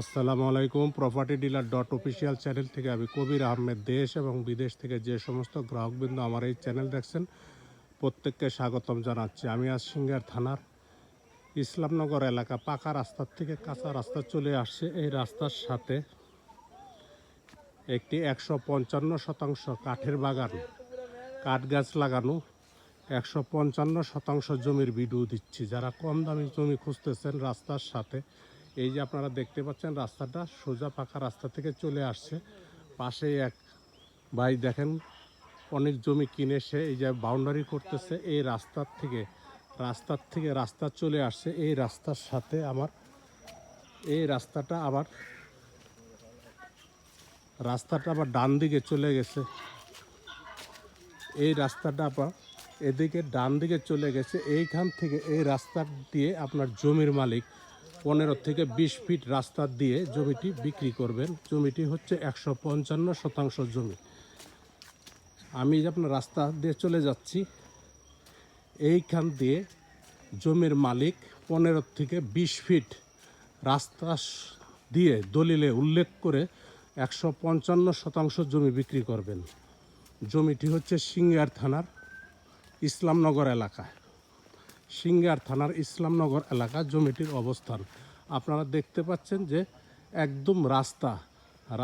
আসসালামু আলাইকুম property dealer dot official channel থেকে আমি কবির আহমেদ দেশ এবং বিদেশ থেকে যে সমস্ত গ্রাহকবৃন্দ আমার এই চ্যানেল দেখছেন, প্রত্যেককে স্বাগতম জানাচ্ছি। আমি আজ সিঙ্গার থানার ইসলামনগর এলাকা, পাকা রাস্তার থেকে কাঁচা রাস্তা চলে আসছে। এই রাস্তার সাথে একটি একশো পঞ্চান্ন শতাংশ কাঠের বাগান, কাঠ গাছ লাগানো, একশো পঞ্চান্ন শতাংশ জমির ভিডিও দিচ্ছি। যারা কম দামি জমি খুঁজতেছেন রাস্তার সাথে এই যে আপনারা দেখতে পাচ্ছেন, রাস্তাটা সোজা পাকা রাস্তা থেকে চলে আসছে। পাশে এক ভাই দেখেন, অনেক জমি কিনে সে এই যে বাউন্ডারি করতেছে, এই রাস্তার থেকে রাস্তার থেকে রাস্তা চলে আসছে। এই রাস্তার সাথে আমার, এই রাস্তাটা আবার রাস্তাটা আবার ডান দিকে চলে গেছে। এই রাস্তাটা আবার এদিকে ডান দিকে চলে গেছে। এইখান থেকে এই রাস্তা দিয়ে আপনার জমির মালিক পনেরো থেকে বিশ ফিট রাস্তা দিয়ে জমিটি বিক্রি করবেন। জমিটি হচ্ছে একশো পঞ্চান্ন শতাংশ জমি। আমি আপনার রাস্তা দিয়ে চলে যাচ্ছি, এইখান দিয়ে জমির মালিক পনেরো থেকে বিশ ফিট রাস্তা দিয়ে দলিলে উল্লেখ করে একশো পঞ্চান্ন শতাংশ জমি বিক্রি করবেন। জমিটি হচ্ছে সিঙ্গার থানার ইসলামনগর এলাকা সিঙ্গার থানার ইসলামনগর এলাকা জমিটির অবস্থান। আপনারা দেখতে পাচ্ছেন যে একদম রাস্তা।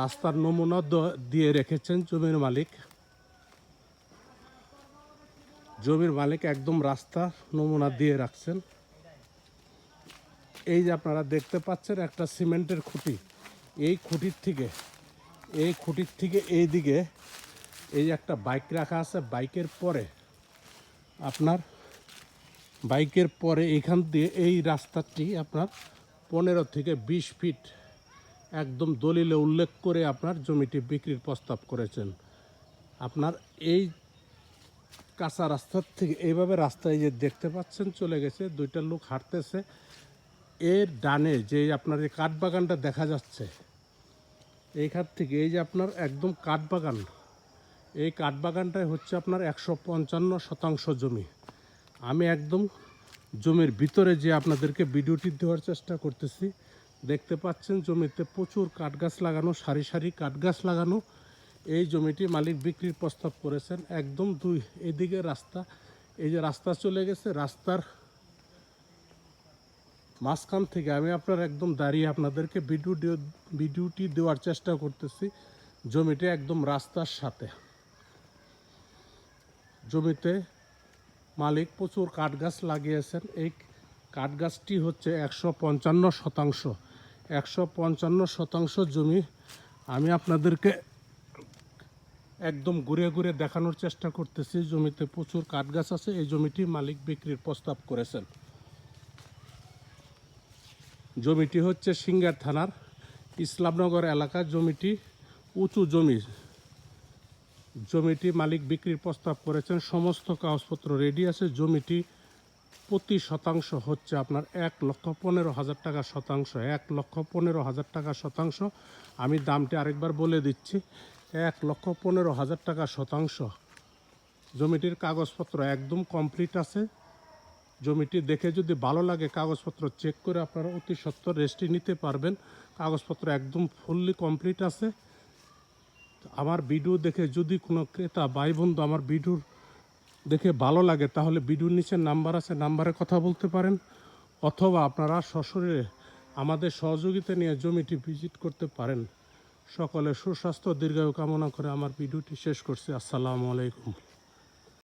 রাস্তার নমুনা দিয়ে রেখেছেন জমির মালিক। জমির মালিক একদম রাস্তা নমুনা দিয়ে রাখছেন। এই যে আপনারা দেখতে পাচ্ছেন একটা সিমেন্টের খুঁটি। এই খুঁটির থেকে, এই খুঁটির থেকে এই দিকে এই একটা বাইক রাখা আছে। বাইকের পরে আপনার বাইকের পরে এখান দিয়ে এই রাস্তাটি আপনার পনেরো থেকে বিশ ফিট একদম দলিলে উল্লেখ করে আপনার জমিটি বিক্রির প্রস্তাব করেছেন। আপনার এই কাঁচা রাস্তার থেকে এইভাবে রাস্তায় যে দেখতে পাচ্ছেন চলে গেছে, দুইটা লোক হাঁটতেছে। এর ডানে যে আপনার এই কাঠবাগানটা দেখা যাচ্ছে, এইখান থেকে এই যে আপনার একদম কাঠবাগান, এই কাঠবাগানটাই হচ্ছে আপনার একশো পঞ্চান্ন শতাংশ জমি। আমি একদম জমির ভিতরে যে আপনাদেরকে ভিডিওটি দেওয়ার চেষ্টা করতেছি, দেখতে পাচ্ছেন জমিতে প্রচুর কাঠগাছ লাগানো, সারি সারি কাঠগাছ লাগানো। এই জমিটি মালিক বিক্রির প্রস্তাব করেছেন, একদম দুই এদিকে রাস্তা। এই যে রাস্তা চলে গেছে, রাস্তার মাঝখান থেকে আমি আপনার একদম দাঁড়িয়ে আপনাদেরকে ভিডিও ভিডিওটি দেওয়ার চেষ্টা করতেছি, জমিটি একদম রাস্তার সাথে। জমিতে মালিক প্রচুর কাঠ গাছ লাগিয়েছেন। এই কাঠ গাছটি হচ্ছে একশো পঞ্চান্ন শতাংশ। একশো পঞ্চান্ন শতাংশ জমি আমি আপনাদেরকে একদম ঘুরে ঘুরে দেখানোর চেষ্টা করতেছি। জমিতে প্রচুর কাঠ গাছ আছে, এই জমিটি মালিক বিক্রির প্রস্তাব করেছেন। জমিটি হচ্ছে সিঙ্গার থানার ইসলামনগর এলাকা। জমিটি উঁচু জমি জমিটি মালিক বিক্রির প্রস্তাব করেছেন, সমস্ত কাগজপত্র রেডি আছে, জমিটি প্রতি শতাংশ হচ্ছে আপনার এক লক্ষ পনেরো হাজার টাকা শতাংশ, এক লক্ষ পনেরো হাজার টাকা শতাংশ। আমি দামটি আরেকবার বলে দিচ্ছি, এক লক্ষ পনেরো হাজার টাকা শতাংশ। জমিটির কাগজপত্র একদম কমপ্লিট আছে। জমিটি দেখে যদি ভালো লাগে কাগজপত্র চেক করে আপনারা অতি সত্তর রেস্টটি নিতে পারবেন। কাগজপত্র একদম ফুললি কমপ্লিট আছে। আমার ভিডিও দেখে যদি কোনো ক্রেতা ভাই বন্ধু আমার ভিডিওর দেখে ভালো লাগে, তাহলে ভিডিওর নিচে নাম্বার আছে, নাম্বারে কথা বলতে পারেন। অথবা আপনারা সশরীরে আমাদের সহযোগিতা নিয়ে জমিটি ভিজিট করতে পারেন। সকলে সুস্বাস্থ্য, দীর্ঘায়ু কামনা করে আমার ভিডিওটি শেষ করছি। আসসালামু আলাইকুম।